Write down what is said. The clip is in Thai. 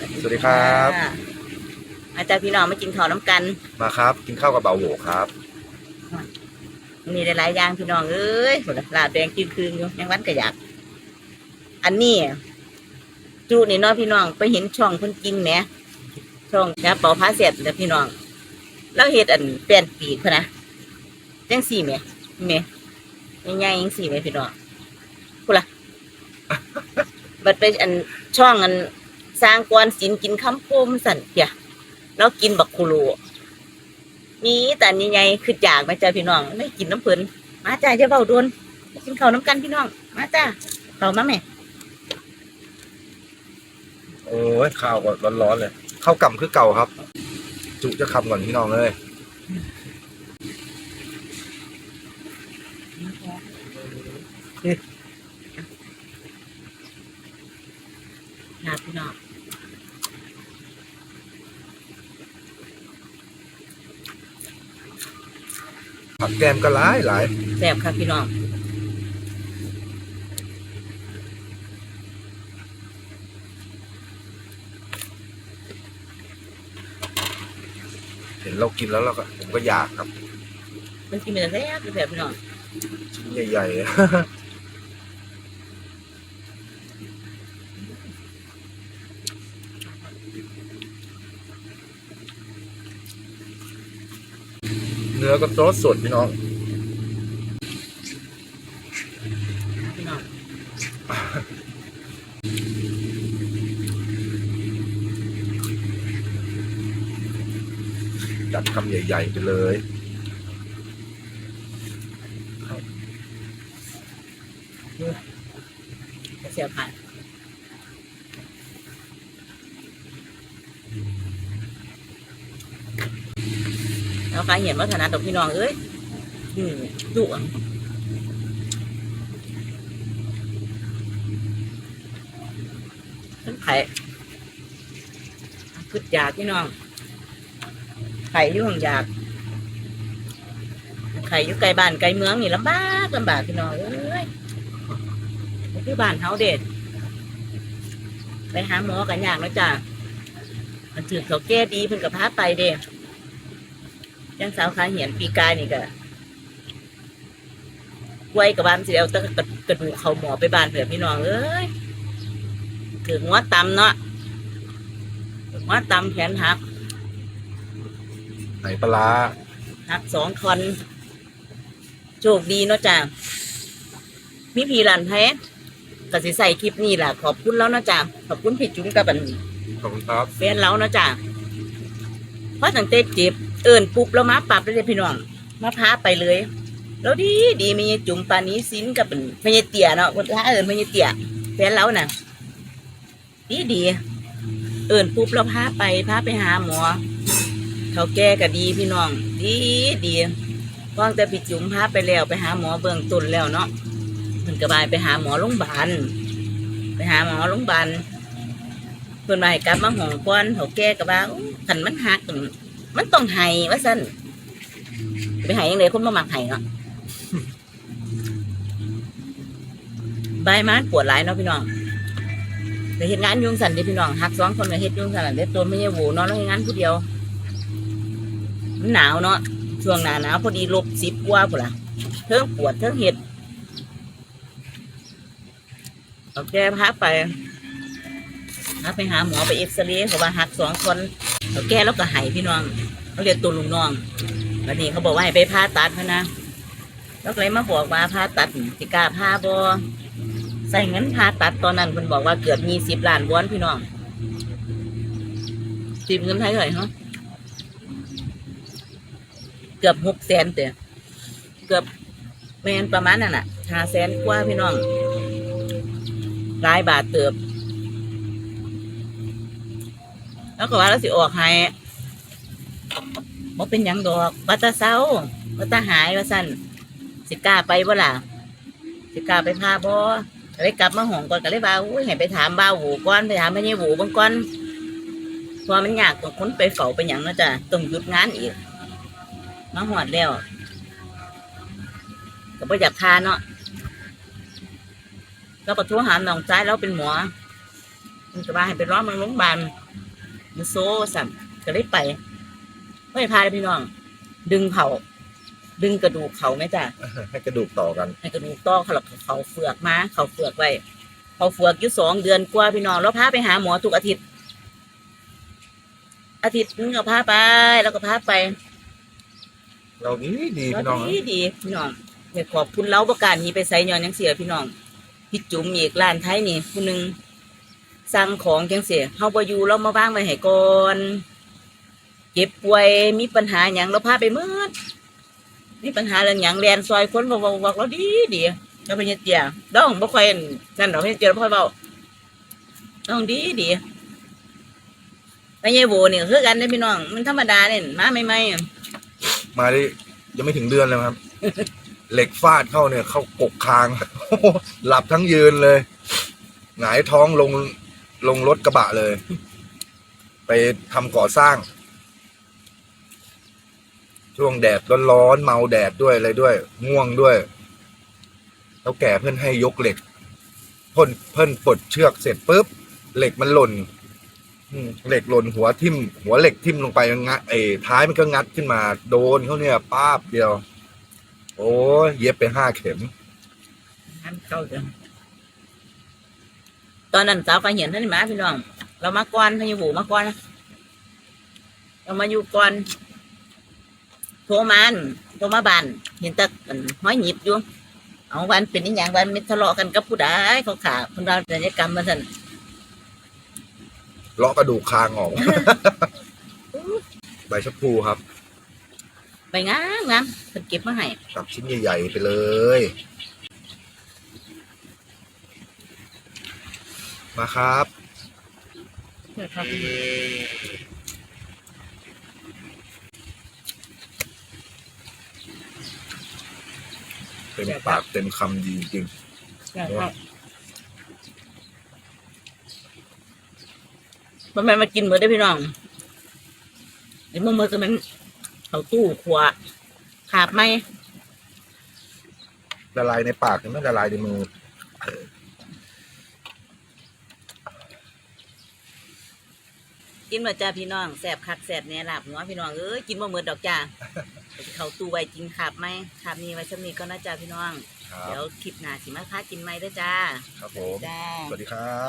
สวัสดีครับะอาจารย์พี่น้องมากินข้าวน้ำกัน มาครับกินข้าวกับเบาโหวครับ มีหลายๆอย่างพี่น้องเอ้ยหมดละลาบแดงกินคืนอยู่ยังวันก็อยาก อันนี้จูนี่เนาะพี่น้องไปเห็นช่องเพิ่นกินแหมช่องยาเป่าผ้าเสร็จแล้วพี่น้อง แล้วเฮ็ดอันเปลี่ยนปีกพะนะจังสี่แหมแหมใหญ่ๆจังสี่แหมพี่น้องพูดละ บัดไปอันช่องอัน สร้างกวนศิลป์กินคำโพมสั่นเปียแล้วกินบักคุโรมีแต่นี่ไงคืออยากไหมาจ้าพี่น้องไม่กินน้ำเพิ่นมาจ้าจะเบาโดนมากินข้าวน้ำกันพี่น้อง มาจ้าเบามาแม่โอ้ยข้าวก็ร้อนๆเลยข้าวกล่ำคือเก่าครับ จุจะคำก่อนพี่น้องเลย ครับพี่น้องผักแกมก็หลายหลายแซ่บครับพี่น้องเห็นเรากินแล้วเราก็ผมก็อยากครับมันกินเป็นแซ่บแซ่บพี่น้องชิ้นใหญ่ๆ เนื้อก็ซอสสดพี่น้องจัดคำใหญ่ ๆ ไปเลยแซ่บผ่าน แล้วใครเห็นว่าฐานะดอกพี่น้องเอ้ยอืมดุทั้งไข่ขึ้นยากพี่น้อง ไข่ยุ่งยากไข่ยู่ไกลบ้านไกลเมืองนี่ลำบากลำบากพี่น้องเอ้ยนี่คือบ้านเฮาเด็ดไปหาหมอกันยากนะจ้ะมันถือเขาแก้ดีเพิ่นกับพาไปเด้ ยังสาวขาเหียนปีกายนี่ก็ไว้กับบ้านสิเอาแตะกระดูกเขาหมอไปบ้านเผื่อพี่น้องเอ้ยถึงหัว่าตำเนาะหัวตำแขนหักไหนปลาร้าหักสองคนโชคดีเนาะจ้ะมีพี่หลานแท้ก็สิใส่คลิปนี้ล่ะขอบคุณแล้วเนาะจ้ะขอบคุณพี่จุ๋มกับอันขอบคุณครับแฟนเราเนาะจ้ะเพราะตั้งแต่เจ็บ เอินปุ๊บแล้วมาปรับเลยพี่น้องมาพาไปเลย แล้วดีดีมีจุ๋มปานี้สินกับเป็นพญเตี่ยเนาะคนท้าเอินพญเตี่ยแฟนเราน่ะดีดีเอินปุ๊บแล้วพาไปพาไปหาหมอเขาแก้ก็ดีพี่น้อง ดีดีฟังแต่พี่จุ๋มพาไปแล้วไปหาหมอเบื้องต้นแล้วเนาะเพิ่นก็บายไปหาหมอโรงพยาบาลไปหาหมอโรงพยาบาลเพิ่นมาให้กลับมาห้องก่อนเขาแก้ก็ว่าอู้คันมันหัก มันต้องให้ว่าซั่นไปให้ยังไงคนบ่มักให้เนาะใบายมันปวดหลายเนาะพี่น้องไปเฮ็ดงานยุ่งสันเด้พี่น้องหักสองคนก็เฮ็ดยุ่งสันล่ะเด้ตัวไม่ใช่โหเนาะแล้วเฮ็ดงานผู้เดียวมันหนาวเนาะช่วงหนาหนาวพอดีลบสิบกว่าพุ่นล่ะเทิงปวดเทิงเห็ดเอาแกพาไปพาไปหาหมอไปเอ็กซเรย์เขาว่าหักสองคน เอาแก้แล้วก็หายพี่น้องเขาเรียกตัวลุงน้องวันนี้เขาบอกว่าให้ไปผ่าตัดพะนะแล้วเลยมาบอกว่าผ่าตัดสิก้าผ่าบ่ใส่เงินผ่าตัดตอนนั้นเพิ่นบอกว่าเกือบมีสิบล้านวอนพี่น้องสิบเงินไทยเท่าไหร่ฮะเกือบหกแสนเตะเกือบแมนประมาณนั่นน่ะห้าแสนกว่าพี่น้องหลายบาทเติบ แล้วก็ว่าเราสิออกให้บ่เป็นหยังดอกวัตาเศร้าวัตาหายว่าสั่นสิกล้าไปบ่ล่ะสิกล้าไปพาบ่ก็เลยกลับมาห้องก่อนก็เลยว่าอุ้ยให้ไปถามบ้าหูก่อนไปถามพญาหูบางก่อนเพราะมันยากต้องคนไปเฝ้าไปหยังเนาะจ้ะต้องหยุดงานอีกมาหอดแล้วก็บ่อยากทานเนาะก็ประท้วงหาน้องใจายแล้วเป็นหมอมันก็ว่าให้ไปร้องมันโรงพยาบาล มันโซ่สั่นก็เลยไปไม่พาเลยพี่น้อง ดึงเขาดึงกระดูกเขาไหมจ้ะให้กระดูกต่อกัน ให้กระดูกต้อเขาหลักเขาเฟือกมาเขาเฟือกไว้เขาเฟือกอยู่สองเดือนกว่าพี่น้องแล้วพาไปหาหมอทุกอาทิตย์ อาทิตย์นึงก็พาไป แล้วก็พาไป เราดีดีแล้วพี่น้องดีดีพี่น้องอยากขอบคุณเราประการนี้ไปใส่ยอนยังเสียพี่น้องพี่จุ๋มอีกร้านไทยนี่ผู้หนึ่ง สั่งของจังเสียเฮาบ่อยู่เรามาบ้างไว้ให้ก่อนเจ็บป่วยมีปัญหาหยังเราพาไปเมื่อมีปัญหาเรื่องหยังแลนซอยคนบอกบอกเราดีดีเราเป็นเจียดองบ่ค่อยนั่นดอกเป็นเจียเราบ่ค่อยเบาดองดีดีไปยายโบนี่คือกันเด้อพี่น้อง มันธรรมดาเนี่ยมาใหม่ๆอะมาได้ยังไม่ถึงเดือนเลยครับ เหล็กฟาดเข้าเนี่ย เข้ากกคางหลับทั้งยืนเลย หงายท้องลง ลงรถกระบะเลย ไปทำก่อสร้าง ช่วงแดดร้อนๆเมาแดดด้วยอะไรด้วย ง่วงด้วย แล้วแก่เพื่อนให้ยกเหล็กเพ่นเพิ่นปลดเชือกเสร็จปุ๊บเหล็กมันหล่นเหล็กหล่นหัวทิ่ม หัวเหล็กทิ่มลงไปงัดเอยท้ายมันก็งัดขึ้นมา โดนเขาเนี่ยป้าบเดียว โอ้ยเย็บไปห้าเข็มอันเข้าจัง ตอนนั้นสาวก็เห็นท่านมาพี่น้อง เรามาก่อนพญาบูมาก่อนนะเรามาอยู่ก่อนโทรมานโทรมาบานเห็นแต่อันห้อยหยิบอยู่เอาวันเป็นอหย่างวันไม่ทะเลาะกันกับผู้ใดเขาขาคนเราศัลยกรรมมาสั่นเลาะกระดูกคางออกใบชะพูครับ ไปงามงามเพิ่นเก็บมาให้ตับชิ้นใหญ่ๆไปเลย มาครับเต็มปากเต็มคำดีจริงมันมันมากินเหมือนได้อพี่น้องเดี๋ยวมื่อมื่อจะมันเอาตู้ขวาขาบไหมละลายในปากยังไม่ละลายในมือ กินมาจ้าพี่น้องแสบคักแสบเนี่ยหลับหัวพี่น้องเอ้ยกินมาเหมือนดอกจ้าเขาตู้ไว้จริงขาบไหมขาบนี้ไว้ชำนี้ก็น่าจ้าพี่น้องครัเดี๋ยบวคลิปหน้าสิมาพากินไหมเด้อจ้าครับสผวัสดีมจ้าสวัสดีครับ